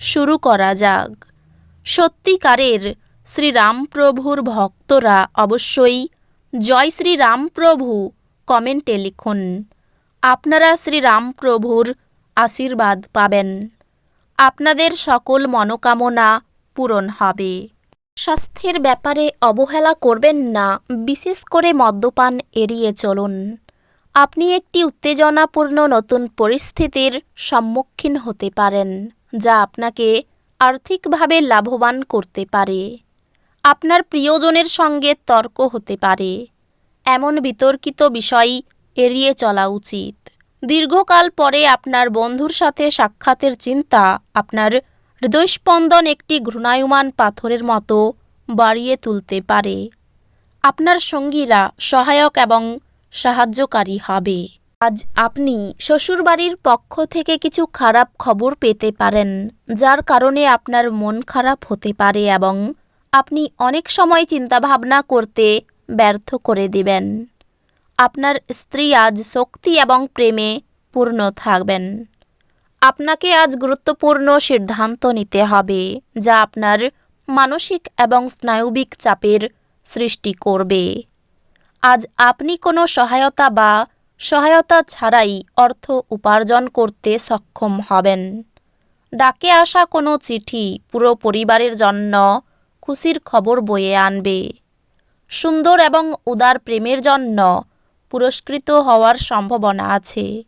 শুরু করা যাক। সত্যিকারের শ্রীরামপ্রভুর ভক্তরা অবশ্যই জয় শ্রীরামপ্রভু কমেন্টে লিখুন। আপনারা শ্রীরামপ্রভুর আশীর্বাদ পাবেন। আপনাদের সকল মনোকামনা পূরণ হবে। স্বাস্থ্যের ব্যাপারে অবহেলা করবেন না, বিশেষ করে মদ্যপান এড়িয়ে চলুন। আপনি একটি উত্তেজনাপূর্ণ নতুন পরিস্থিতির সম্মুখীন হতে পারেন। যা আপনাকে আর্থিকভাবে লাভবান করতে পারে। আপনার প্রিয়জনের সঙ্গে তর্ক হতে পারে। এমন বিতর্কিত বিষয় এড়িয়ে চলা উচিত। দীর্ঘকাল পরে আপনার বন্ধুর সাথে সাক্ষাতের চিন্তা, আপনার হৃদয়স্পন্দন একটি ঘৃণায়মান পাথরের মতো বাড়িয়ে তুলতে পারে। আপনার সঙ্গীরা সহায়ক এবং সাহায্যকারী হবে। আজ আপনি শ্বশুরবাড়ির পক্ষ থেকে কিছু খারাপ খবর পেতে পারেন, যার কারণে আপনার মন খারাপ হতে পারে এবং আপনি অনেক সময় চিন্তাভাবনা করতে ব্যর্থ করে দিবেন। আপনার স্ত্রী আজ শক্তি এবং প্রেমে পূর্ণ থাকবেন। আপনাকে আজ গুরুত্বপূর্ণ সিদ্ধান্ত নিতে হবে, যা আপনার মানসিক এবং স্নায়ুবিক চাপের সৃষ্টি করবে। আজ আপনি কোনো সহায়তা বা সহায়তা ছাড়াই অর্থ উপার্জন করতে সক্ষম হবেন। ডাকে আসা কোনো চিঠি পুরো পরিবারের জন্য খুশির খবর বয়ে আনবে। সুন্দর এবং উদার প্রেমের জন্য পুরস্কৃত হওয়ার সম্ভাবনা আছে।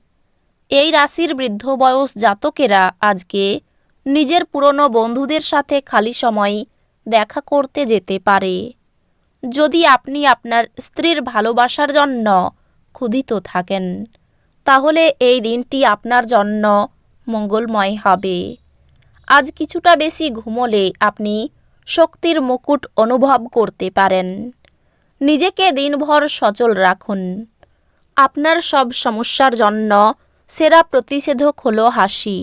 এই রাশির বৃদ্ধ বয়স জাতকেরা আজকে নিজের পুরনো বন্ধুদের সাথে খালি সময় দেখা করতে যেতে পারে। যদি আপনি আপনার স্ত্রীর ভালোবাসার জন্য ক্ষুধিত থাকেন। তাহলে এই দিনটি আপনার জন্য মঙ্গলময় হবে। আজ কিছুটা বেশি ঘুমোলে আপনি শক্তির মুকুট অনুভব করতে পারেন। নিজেকে দিনভর সচল রাখুন। আপনার সব সমস্যার জন্য সেরা প্রতিষেধক হলো হাসি।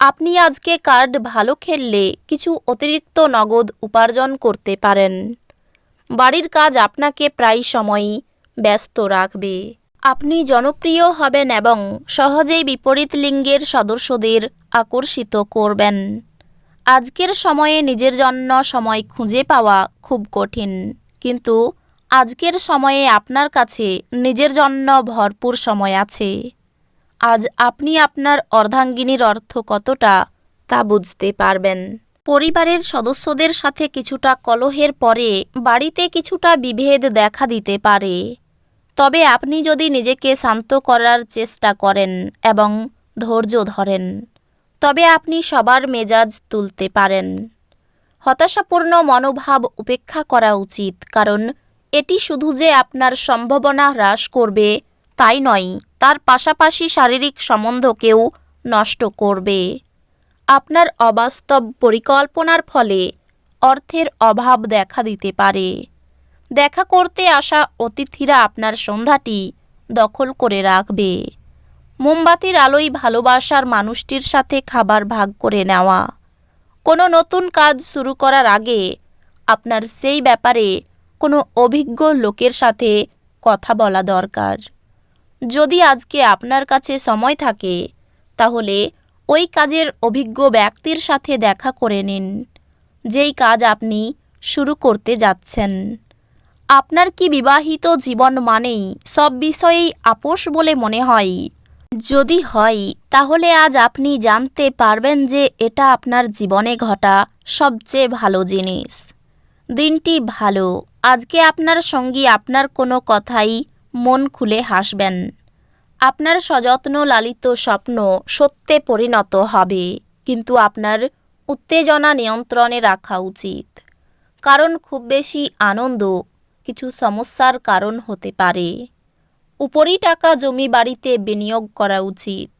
আপনি আজকে কার্ড ভালো খেললে কিছু অতিরিক্ত নগদ উপার্জন করতে পারেন। বাড়ির কাজ আপনাকে প্রায় সময়ই ব্যস্ত রাখবে। আপনি জনপ্রিয় হবেন এবং সহজেই বিপরীত লিঙ্গের সদস্যদের আকর্ষিত করবেন। আজকের সময়ে নিজের জন্য সময় খুঁজে পাওয়া খুব কঠিন। কিন্তু আজকের সময়ে আপনার কাছে নিজের জন্য ভরপুর সময় আছে। আজ আপনি আপনার অর্ধাঙ্গিনীর অর্থ কতটা তা বুঝতে পারবেন। পরিবারের সদস্যদের সাথে কিছুটা কলহের পরে বাড়িতে কিছুটা বিভেদ দেখা দিতে পারে। তবে আপনি যদি নিজেকে শান্ত করার চেষ্টা করেন এবং ধৈর্য ধরেন, তবে আপনি সবার মেজাজ তুলতে পারেন। হতাশাপূর্ণ মনোভাব উপেক্ষা করা উচিত, কারণ এটি শুধু যে আপনার সম্ভাবনা হ্রাস করবে তাই নয়, তার পাশাপাশি শারীরিক সম্বন্ধকেও নষ্ট করবে। আপনার অবাস্তব পরিকল্পনার ফলে অর্থের অভাব দেখা দিতে পারে। দেখা করতে আসা অতিথিরা আপনার সন্ধ্যাটি দখল করে রাখবে। মোমবাতির আলোয় ভালোবাসার মানুষটির সাথে খাবার ভাগ করে নেওয়া। কোনো নতুন কাজ শুরু করার আগে আপনার সেই ব্যাপারে কোনো অভিজ্ঞ লোকের সাথে কথা বলা দরকার। যদি আজকে আপনার কাছে সময় থাকে, তাহলে ওই কাজের অভিজ্ঞ ব্যক্তির সাথে দেখা করে নিন, যেই কাজ আপনি শুরু করতে যাচ্ছেন। আপনার কি বিবাহিত জীবন মানেই সব বিষয়েই আপোষ বলে মনে হয়? যদি হয়, তাহলে আজ আপনি জানতে পারবেন যে এটা আপনার জীবনে ঘটা সবচেয়ে ভালো জিনিস। দিনটি ভালো, আজকে আপনার সঙ্গী আপনার কোনো কথাই মন খুলে হাসবেন। আপনার সযত্ন লালিত স্বপ্ন সত্যে পরিণত হবে, কিন্তু আপনার উত্তেজনা নিয়ন্ত্রণে রাখা উচিত। কারণ খুব বেশি আনন্দ কিছু সমস্যার কারণ হতে পারে। উপরি টাকা জমি বাড়িতে বিনিয়োগ করা উচিত।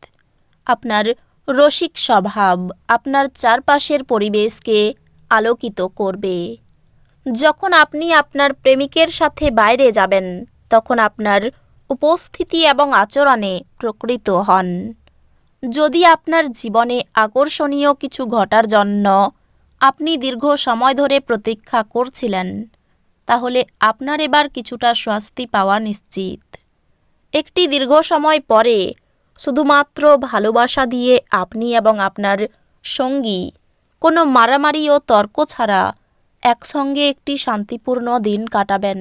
আপনার রসিক স্বভাব আপনার চারপাশের পরিবেশকে আলোকিত করবে। যখন আপনি আপনার প্রেমিকের সাথে বাইরে যাবেন, তখন আপনার উপস্থিতি এবং আচরণে প্রকৃত হন। যদি আপনার জীবনে আকর্ষণীয় কিছু ঘটার জন্য আপনি দীর্ঘ সময় ধরে প্রতীক্ষা করছিলেন, তাহলে আপনার এবার কিছুটা স্বস্তি পাওয়া নিশ্চিত। একটি দীর্ঘ সময় পরে শুধুমাত্র ভালোবাসা দিয়ে আপনি এবং আপনার সঙ্গী কোনো মারামারি ও তর্ক ছাড়া একসঙ্গে একটি শান্তিপূর্ণ দিন কাটাবেন।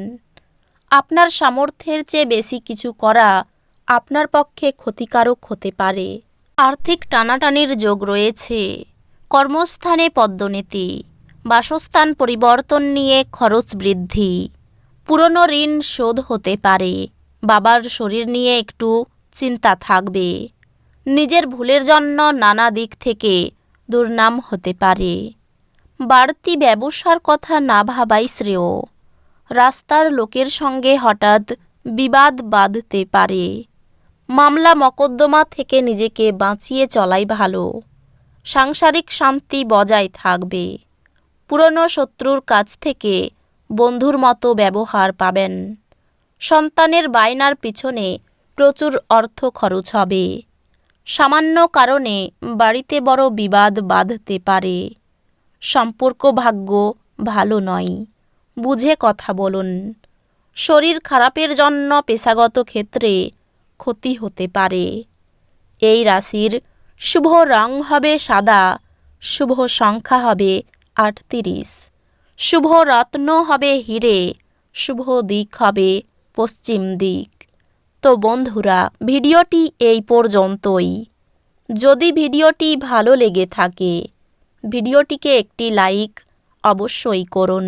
আপনার সামর্থ্যের চেয়ে বেশি কিছু করা আপনার পক্ষে ক্ষতিকারক হতে পারে। আর্থিক টানাটানির যোগ রয়েছে। কর্মস্থানে পদ্মনীতি, বাসস্থান পরিবর্তন নিয়ে খরচ বৃদ্ধি, পুরনো ঋণ শোধ হতে পারে, বাবার শরীর নিয়ে একটু চিন্তা থাকবে, নিজের ভুলের জন্য নানা দিক থেকে দুর্নাম হতে পারে। বাড়তি ব্যবসার কথা না ভাবাই শ্রেয়। রাস্তার লোকের সঙ্গে হঠাৎ বিবাদ বাঁধতে পারে। মামলা মকদ্দমা থেকে নিজেকে বাঁচিয়ে চলাই ভালো। সাংসারিক শান্তি বজায় থাকবে। পুরনো শত্রুর কাছ থেকে বন্ধুর মতো ব্যবহার পাবেন। সন্তানের বায়নার পিছনে প্রচুর অর্থ খরচ হবে। সামান্য কারণে বাড়িতে বড় বিবাদ বাঁধতে পারে। সম্পর্ক ভাগ্য ভালো নয়। বুঝে কথা বলুন। শরীর খারাপের জন্য পেশাগত ক্ষেত্রে ক্ষতি হতে পারে। এই রাশির শুভ রং হবে সাদা, শুভ সংখ্যা হবে আটত্রিশ। শুভ রত্ন হবে হিরে, শুভ দিক হবে পশ্চিম দিক। তো বন্ধুরা, ভিডিওটি এই পর্যন্তই। যদি ভিডিওটি ভালো লেগে থাকে, ভিডিওটিকে একটি লাইক অবশ্যই করুন।